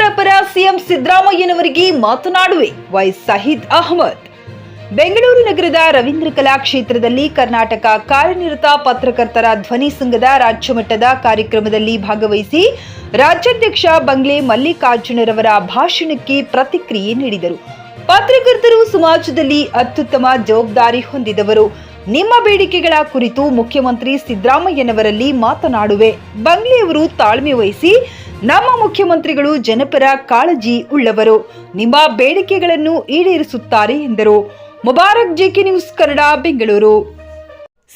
ಬಂಗ್ಲೆಯವರ ಪರ ಸಿಎಂ ಸಿದ್ದರಾಮಯ್ಯನವರಿಗೆ ಮಾತನಾಡುವೆ ವೈ ಸಹಿದ್ ಅಹಮದ್. ಬೆಂಗಳೂರು ನಗರದ ರವೀಂದ್ರ ಕಲಾ ಕ್ಷೇತ್ರದಲ್ಲಿ ಕರ್ನಾಟಕ ಕಾರ್ಯನಿರತ ಪತ್ರಕರ್ತರ ಧ್ವನಿ ಸಂಘದ ರಾಜ್ಯಮಟ್ಟದ ಕಾರ್ಯಕ್ರಮದಲ್ಲಿ ಭಾಗವಹಿಸಿ ರಾಜ್ಯಾಧ್ಯಕ್ಷ ಬಂಗ್ಲೆ ಮಲ್ಲಿಕಾರ್ಜುನರವರ ಭಾಷಣಕ್ಕೆ ಪ್ರತಿಕ್ರಿಯೆ ನೀಡಿದರು. ಪತ್ರಕರ್ತರು ಸಮಾಜದಲ್ಲಿ ಅತ್ಯುತ್ತಮ ಜವಾಬ್ದಾರಿ ಹೊಂದಿದವರು. ನಿಮ್ಮ ಬೇಡಿಕೆಗಳ ಕುರಿತು ಮುಖ್ಯಮಂತ್ರಿ ಸಿದ್ದರಾಮಯ್ಯನವರಲ್ಲಿ ಮಾತನಾಡುವೆ. ಬಂಗ್ಲೆಯವರು ತಾಳ್ಮೆ ವಹಿಸಿ ನಮ್ಮ ಮುಖ್ಯಮಂತ್ರಿಗಳು ಜನಪರ ಕಾಳಜಿ ಉಳ್ಳವರು. ನಿಮ್ಮ ಬೇಡಿಕೆಗಳನ್ನು ಈಡೇರಿಸುತ್ತಾರೆ ಎಂದರು. Mubarak JK news Kannada, Bengaluru.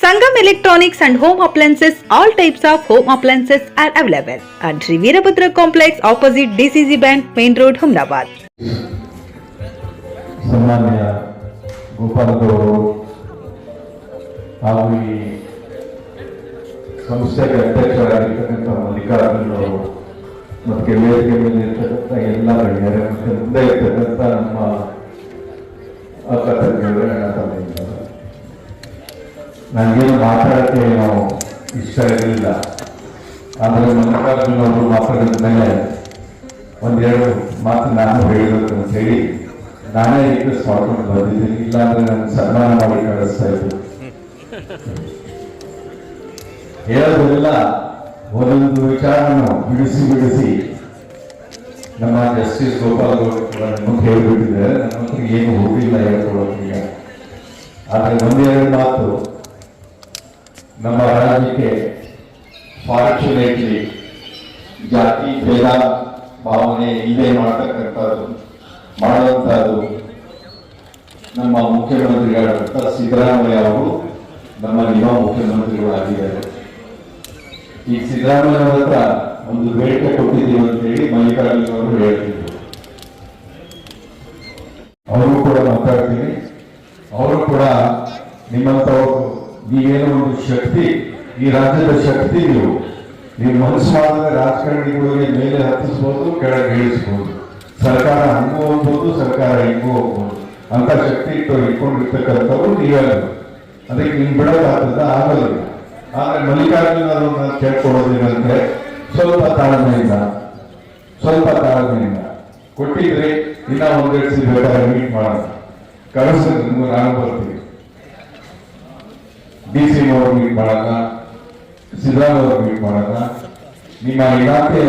Sangam electronics and home appliances all types of home appliances are available. At Shri Veerabhadra complex opposite DCC bank main road Humnabad ಸನ್ಮಾನ್ಯ ಹಾಗೂ ಈ ಸಂಸ್ಥೆಗೆ ಅಧ್ಯಕ್ಷರಾಗಿರ್ತಕ್ಕಂಥ ಮಲ್ಲಿಕಾರ್ಜುನ್ ಅವರು ಮತ್ತು ವೇದಿಕೆ ಮೇಲೆ ಇರ್ತಕ್ಕಂಥ ಎಲ್ಲ ಗಣ್ಯರ ಮತ್ತು ಮುಂದೆ ಇರ್ತಕ್ಕಂಥ ನಮ್ಮ ಅಕ್ಕ ಅಣ್ಣ. ನನಗೇನು ಮಾತಾಡೋಕ್ಕೆ ಏನು ಇಷ್ಟ ಇರಲಿಲ್ಲ. ಆದರೆ ಮಲ್ಲಿಕಾರ್ಜುನ್ ಅವರು ಮಾತಾಡಿದ ಮೇಲೆ ಒಂದೆರಡು ಮಾತು ನಾನು ಹೇಳಬೇಕು ಅಂತ ಹೇಳಿ ನಾನೇ ರಿಕ್ವೆಸ್ಟ್ ಮಾಡ್ಕೊಂಡು ಬಂದಿದ್ದೀನಿ. ಇಲ್ಲಾಂದ್ರೆ ನನ್ನ ಸನ್ಮಾನ ಮಾಡಿ ಕಳಿಸ್ತಾ ಇದ್ದೀನಿ ಹೇಳೋದೆಲ್ಲ. ಒಂದೊಂದು ವಿಚಾರವನ್ನು ಬಿಡಿಸಿ ಬಿಡಿಸಿ. ನಮ್ಮ ಜಸ್ಟಿಸ್ ಗೋಪಾಲ್ ಗೌಡ್ ಹೇಳಿಬಿಟ್ಟಿದ್ದಾರೆ. ನನ್ನ ಹತ್ರ ಏನು ಹೋಗಿಲ್ಲ ಹೇಳ್ಕೊಳ್ಳೋಕೆ. ಆದರೆ ಒಂದೆರಡು ಮಾತು, ನಮ್ಮ ರಾಜ್ಯಕ್ಕೆ ಫಾರ್ಚುನೇಟ್ಲಿ ಜಾತಿ, ಭೇದ, ಭಾವನೆ ಇಲ್ಲೇ ಮಾಡ್ತಕ್ಕಂಥದ್ದು, ಮಾಡುವಂಥದ್ದು ನಮ್ಮ ಮುಖ್ಯಮಂತ್ರಿಗಳಾದಂಥ ಸಿದ್ದರಾಮಯ್ಯ ಅವರು ನಮ್ಮ ಯುವ ಮುಖ್ಯಮಂತ್ರಿಗಳಾಗಿದ್ದಾರೆ. ಈ ಸಿದ್ದರಾಮಯ್ಯ ಹತ್ರ ಒಂದು ಬೇಡಿಕೆ ಕೊಟ್ಟಿದ್ದೀವಿ ಅಂತ ಹೇಳಿ ಮಲ್ಲಿಕಾರ್ಜುನ ಅವರು ಹೇಳ್ತಿದ್ರು. ಅವರು ಕೂಡ ಮಾತಾಡ್ತೀನಿ. ಅವರು ಕೂಡ ನಿಮ್ಮಂಥವ್ರು ನೀವೇನೋ ಒಂದು ಶಕ್ತಿ, ಈ ರಾಜ್ಯದ ಶಕ್ತಿ ನೀವು. ನೀವು ಮನಸ್ಸು ರಾಜಕಾರಣಿಗಳಿಗೆ ಮೇಲೆ ಹತ್ತಿಸ್ಬೋದು, ಕೆಳಗೆ ಇಳಿಸ್ಬೋದು. ಸರ್ಕಾರ ಹಂಗೂ ಹೋಗ್ಬೋದು ಸರ್ಕಾರ ಹಿಂಗೂ ಹೋಗ್ಬೋದು ಅಂತ ಶಕ್ತಿ ಇಟ್ಟು ಇಟ್ಕೊಂಡಿರ್ತಕ್ಕಂಥವ್ರು ನೀವೆಲ್ಲ. ಅದಕ್ಕೆ ನಿಮ್ ಬಿಡೋದಾಗ್ತದ ಆಗೋದಿಲ್ಲ. ಆದ್ರೆ ಮಲ್ಲಿಕಾರ್ಜುನ ನಾನು ಕೇಳ್ಕೊಳ್ಳೋದೇನಂದ್ರೆ ಸ್ವಲ್ಪ ತಾಳ್ಮೆಯಿಂದ ಸ್ವಲ್ಪ ತಾಳ್ಮೆಯಿಂದ ಕೊಟ್ಟಿದ್ರೆ ಇನ್ನ ಒಂದೆರಡು ಬೇಕಾದ್ರೆ ಮೀಟ್ ಮಾಡೋಣ. ಕಳಿಸ್ ನಿಮ್ಗೆ ನಾನು ಬರ್ತೀನಿ. ಡಿ ಸಿ ಅವರು ಮೀಟ್ ಮಾಡೋಣ, ಸಿದ್ದರಾಮಯ್ಯ ಅವರು ಮೀಟ್ ಮಾಡೋಣ. ನಿಮ್ಮ ಇಲಾಖೆ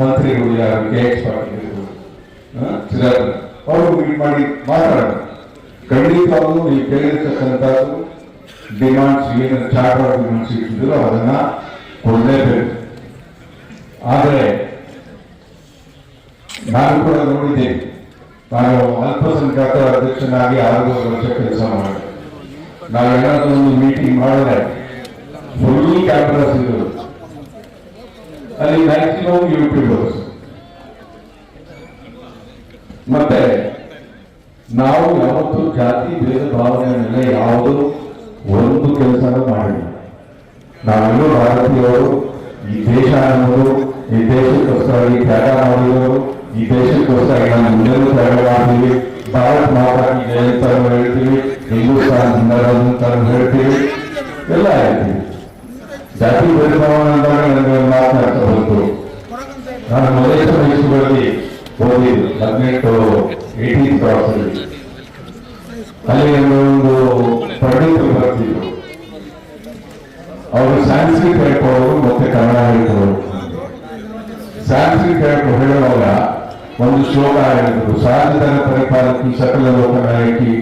ಮಂತ್ರಿಗಳು ಯಾರು? ಕೆ ಎಚ್ ಪಾಟೀಲ್ ಅವರು ಮೀಟ್ ಮಾಡಿ ಮಾತಾಡೋಣ. ಖಂಡಿತವಾಗ್ಲೂ ನೀವು ಕೇಳಿರ್ತಕ್ಕಂಥದ್ದು ಡಿಮಾಂಡ್ಸ್ ಏನು ಚಾರ್ಟರ್ ಡಿಮಾಂಡ್ಸ್ ಇಟ್ಟಿದ್ರು ಅದನ್ನ ಕೊಡಲೇಬೇಕು ಆದರೆ ನಾನು ಕೂಡ ನೋಡಿದ್ದೇನೆ ನಾನು ಅಲ್ಪಸಂಖ್ಯಾತ ಅಧ್ಯಕ್ಷನಾಗಿ ಆರು ವರ್ಷ ಕೆಲಸ ಮಾಡಿದೆ ನಾವೆಲ್ಲ ಒಂದು ಮೀಟಿಂಗ್ ಮಾಡಿದ್ರೆ ಫುಲ್ ಕ್ಯಾಮ್ರಾಸ್ ಇದ್ರು ಅಲ್ಲಿ ಮ್ಯಾಕ್ಸಿಮಮ್ ಯೂಟ್ಯೂಬರ್ಸ್ ಮತ್ತೆ ನಾವು ಯಾವತ್ತೂ ಜಾತಿ, ಭೇದ ಭಾವನೆ ಮೇಲೆ ಯಾವುದೂ ಒಂದು ಕೆಲಸನೂ ಮಾಡಿಲ್ಲ ನಾವೆಲ್ಲೂ ಭಾರತೀಯರು ಈ ದೇಶ ಅನ್ನೋದು ಈ ದೇಶಕ್ಕೋಸ್ಕರ ತ್ಯಾಗ ಮಾಡಿದವರು ಈ ದೇಶಕ್ಕೋಸ್ಕರ ನಾವು ಮುಂದೆನೂ ತ್ಯಾಗ ಮಾಡ್ತೀವಿ ಭಾರತ್ ಮಾತಾ ಕಿ ಜಯ ಅಂತ ಹೇಳ್ತೀವಿ ಹಿಂದೂಸ್ತಾನ್ ಜಿಂದಾಬಾದ್ ಅಂತ ಹೇಳ್ತೀವಿ ಎಲ್ಲ ಹೇಳ್ತೀವಿ ಜಾತಿ ಭೇದ ಭಾವನೆ ಅಂದಾಗ ನನಗೆ ಒಂದು ಮಾತನಾಡ್ತಾ ಬಂತು ನಾನು ಮಲೇಶ ಮೈಸೂರಲ್ಲಿ ಓದಿದ್ದು ಹದಿನೆಂಟು ಏಟೀನ್ ಕ್ರಾಸಲ್ಲಿ ಅಲ್ಲಿ ಒಂದು ಪಂಡಿತರು ಬರ್ತಿದ್ರು ಅವರು ಸಾಂಸ್ಕೃತಿಕ ಹೇಳ್ಕೊಳ್ಳೋರು ಮತ್ತೆ ಕನ್ನಡ ಹೇಳ್ಕೊಳ್ಳೋರು. ಸಾಂಸ್ಕೃತಿಕ ಹೇಳುವಾಗ ಒಂದು ಶ್ಲೋಕ ಹೇಳಿದ್ರು ಸಾಧನ ಪರಿಪಾಲಕಿ ಸಕಲ ಲೋಕನಾಯಕಿ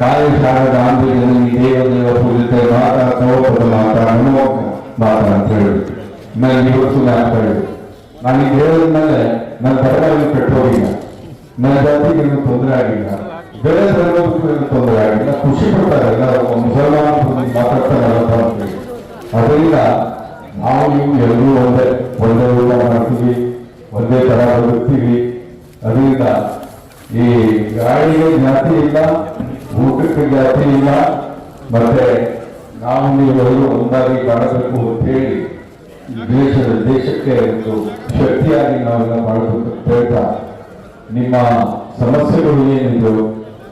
ಕಾಯ ಶಾರದ ಆಂದೋಲನ ದೇವ ದೇವ ಪೂಜಿತ, ಮಾತಾ ತವಪದ ಮಾತಾ ನಮೋ ಮಾತಾ ಅಂತ ಹೇಳಿದ್ರು ನನಗೆ ಇವತ್ತು ನಾನು ಹೇಳಿದ್ರು ನಾನು ಈಗ ಹೇಳಿದ್ಮೇಲೆ ನನ್ನ ಧರ್ಮವನ್ನು ಕೆಟ್ಟೋಗಿಲ್ಲ ನನ್ನ ಜಾತಿಗೆ ತೊಂದರೆ ಆಗಿಲ್ಲ. ಧರ್ಮಕ್ಕೂ ಏನು ತೊಂದರೆ ಆಗಿಲ್ಲ, ಖುಷಿ ಪಡ್ತಾರೆ ಎಲ್ಲ ಮುಸಲ್ಮಾನ ಮಾತಾಡ್ತಾರೆ ಅದರಿಂದ ನಾವು ನೀವು ಎಲ್ಲರೂ ಒಂದೇ ಒಂದೇ ಊಟ ಮಾಡ್ತೀವಿ, ಒಂದೇ ತರ ಬದುಕ್ತೀವಿ. ಅದರಿಂದ ಈ ಗಾಳಿಗೆ ಜಾತಿ ಇಲ್ಲ, ಊಟಕ್ಕೆ ಜಾತಿ ಇಲ್ಲ, ಮತ್ತೆ ನಾವು ನೀವೆಲ್ಲರೂ ಒಂದಾಗಿ ಕಾಣಬೇಕು ಅಂತ ಹೇಳಿ ದೇಶದ ದೇಶಕ್ಕೆ ಒಂದು ಶಕ್ತಿಯಾಗಿ ನಾವೆಲ್ಲ ಮಾಡಬೇಕು ಅಂತ ಹೇಳ್ತಾ, ನಿಮ್ಮ ಸಮಸ್ಯೆಗಳು ಏನಿದು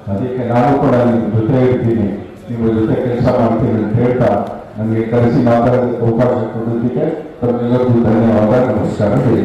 ಅದಕ್ಕೆ ನಾನು ಕೂಡ ನಿಮ್ಮ ಜೊತೆ ಇರ್ತೀನಿ. ನಿಮ್ಮ ಜೊತೆ ಕೆಲಸ ಮಾಡ್ತೀನಿ ಅಂತ ಹೇಳ್ತಾ ನನಗೆ ಕರೆಸಿ ಮಾತಾಡೋದಕ್ಕೆ ಅವಕಾಶ ಕೊಡೋದಕ್ಕೆ ತಮ್ಮೆಲ್ಲರಿಗೂ ಧನ್ಯವಾದ, ನಮಸ್ಕಾರ ಹೇಳಿ.